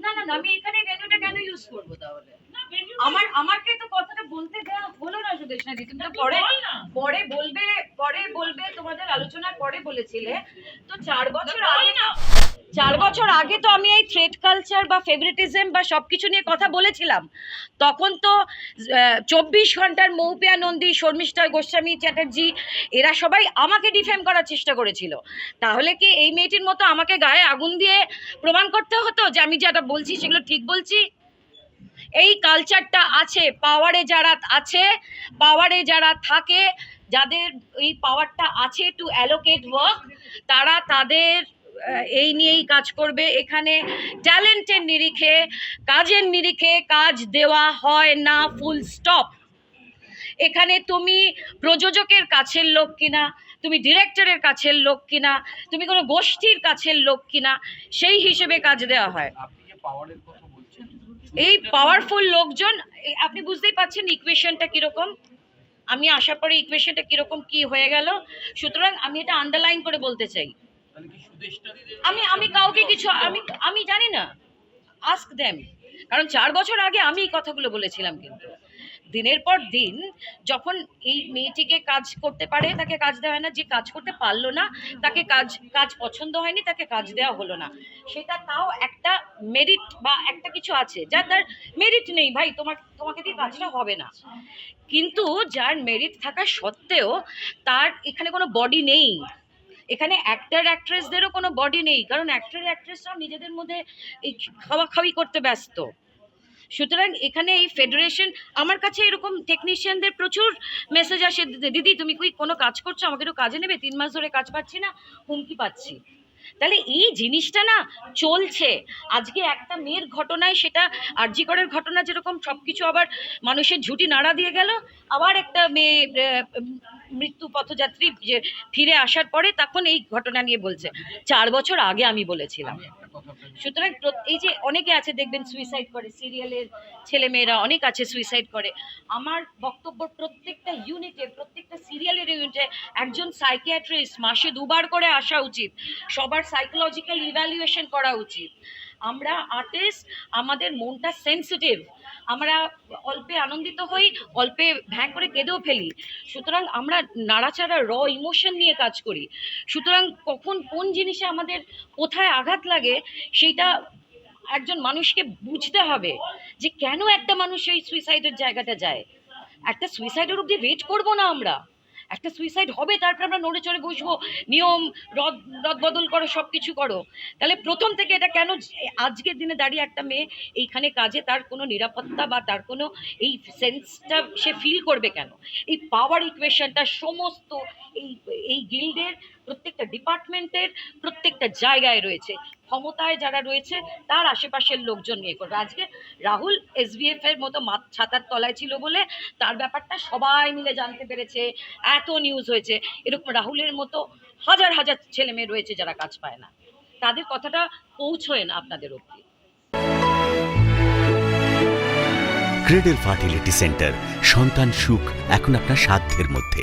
না না। আমি এখানে ভেনুটা কেন ইউজ করব তাহলে? আমার আমাকে তো কথাটা বলতে দেওয়া হলো না সুদেশনা দি তুমি তো পরে পরে বলবে পরে বলবে তোমাদের আলোচনার পরে বলেছিলে। তো চার বছর আগে না। চার বছর আগে তো আমি এই থ্রেড কালচার বা ফেভারিটিজম বা সব কিছু নিয়ে কথা বলেছিলাম। তখন তো চব্বিশ ঘণ্টার মৌপিয়া নন্দী, শর্মিষ্ঠা গোস্বামী চ্যাটার্জি, এরা সবাই আমাকে ডিফেম করার চেষ্টা করেছিল। তাহলে কি এই মেয়েটির মতো আমাকে গায়ে আগুন দিয়ে প্রমাণ করতে হতো যে আমি যেটা বলছি সেগুলো ঠিক বলছি? এই কালচারটা আছে পাওয়ারে যারা আছে পাওয়ারে যারা থাকে, যাদের এই পাওয়ারটা আছে টু অ্যালোকেট ওয়ার্ক তারা তাদের এই নিয়েই কাজ করবে। এখানে ট্যালেন্টের নিরিখে কাজের নিরিখে কাজ দেওয়া হয় না ফুল স্টপ। এখানে তুমি প্রযোজকের কাছের লোক কিনা তুমি ডিরেক্টরের কাছের লোক কিনা তুমি কোনো গোষ্ঠীর কাছের লোক কিনা সেই হিসেবে কাজ দেওয়া হয়। এই পাওয়ারফুল লোকজন আপনি বুঝতেই পাচ্ছেন ইকুয়েশনটা কীরকম। আমি আসার পরে ইকুয়েশনটা কীরকম কি হয়ে গেল। সুতরাং আমি এটা আন্ডারলাইন করে বলতে চাই। আমি আমি কাউকে কিছু, আমি আমি জানি না। আস্ক দেম কারণ চার বছর আগে আমি এই কথাগুলো বলেছিলাম কিন্তু। দিনের পর দিন যখন এই মেয়েটিকে কাজ করতে পারে, তাকে কাজ দেওয়া হয় না, যে কাজ করতে পারল না, তাকে কাজ কাজ পছন্দ হয়নি, তাকে কাজ দেওয়া হলো না। সেটা তাও একটা মেরিট বা একটা কিছু আছে যা তার মেরিট নেই। ভাই তোমার তোমাকে দিয়ে কাজটা হবে না। কিন্তু যার মেরিট থাকা সত্ত্বেও তার এখানে কোনো বডি নেই। এখানে অ্যাক্টার অ্যাক্ট্রেসদেরও কোনো বডি নেই, কারণ অ্যাক্টার অ্যাক্ট্রেসরাও নিজেদের মধ্যে এই খাওয়া খাওয়ি করতে ব্যস্ত। সুতরাং এখানে এই ফেডারেশন আমার কাছে এরকম টেকনিশিয়ানদের প্রচুর মেসেজ আসে। "দিদি- তুমি কি কোনো কাজ করছ? আমাকে একটু কাজে নেবে? তিন মাস ধরে কাজ পাচ্ছি না, হুমকি পাচ্ছি। তাহলে এই জিনিসটা না চলছে। আজকে একটা মেয়ের ঘটনায় সেটা আরজিকরের ঘটনা যেরকম সব কিছু আবার মানুষের ঝুটি নাড়া দিয়ে গেল, আবার একটা মেয়ে মৃত্যু পথযাত্রী ফিরে আসার পরে তখন এই ঘটনা নিয়ে বলছে। চার বছর আগে আমি বলেছিলাম। সুতরাং এই যে অনেকে আছে, দেখবেন সুইসাইড করে সিরিয়ালের ছেলেমেয়েরা অনেক আছে সুইসাইড করে। আমার বক্তব্য প্রত্যেকটা ইউনিটে প্রত্যেকটা সিরিয়ালের ইউনিটে একজন সাইকিয়াট্রিস্ট মাসে দুবার করে আসা উচিত। সবার সাইকোলজিক্যাল ইভ্যালুয়েশন করা উচিত। আমরা আর্টিস্ট আমাদের মনটা সেন্সিটিভ আমরা অল্পে আনন্দিত হই, অল্পে ভ্যাঁ করে কেঁদেও ফেলি। সুতরাং আমরা নাড়াচাড়া র ইমোশন নিয়ে কাজ করি। সুতরাং কখন কোন জিনিসে আমাদের কোথায় আঘাত লাগে, সেইটা একজন মানুষকে বুঝতে হবে যে কেন একটা মানুষ এই সুইসাইডের জায়গাটা যায়। একটা সুইসাইডের অবধি ওয়েট করব না আমরা। একটা সুইসাইড হবে, তারপর আমরা নড়ে চড়ে বসবো, নিয়ম, রদ রদ বদল করো সব কিছু করো। তাহলে প্রথম থেকে এটা কেন আজকের দিনে দাঁড়িয়ে একটা মেয়ে এইখানে কাজে তার কোনো নিরাপত্তা বা তার কোনো এই সেন্সটা সে ফিল করবে কেন? এই পাওয়ার ইকুয়েশনটা সমস্ত এই এই গিল্ডের প্রত্যেকটা ডিপার্টমেন্টের প্রত্যেকটা জায়গায় রয়েছে। ক্ষমতায় যারা রয়েছে, তার আশেপাশের লোকজন নিয়ে করবে। আজকে রাহুল এসবিএফ এর মতো মাত ছাতার তলায় ছিল বলে তার ব্যাপারটা সবাই মিলে জানতে পেরেছে, এত নিউজ হয়েছে। এরকম রাহুলের মতো হাজার হাজার ছেলে মেয়ে রয়েছে যারা কাজ পায় না। তাদের কথাটা পৌঁছয় না আপনাদের অব্দি ক্রেডেল ফার্টিলিটি সেন্টার সন্তান সুখ এখন আপনার সাধ্যের মধ্যে।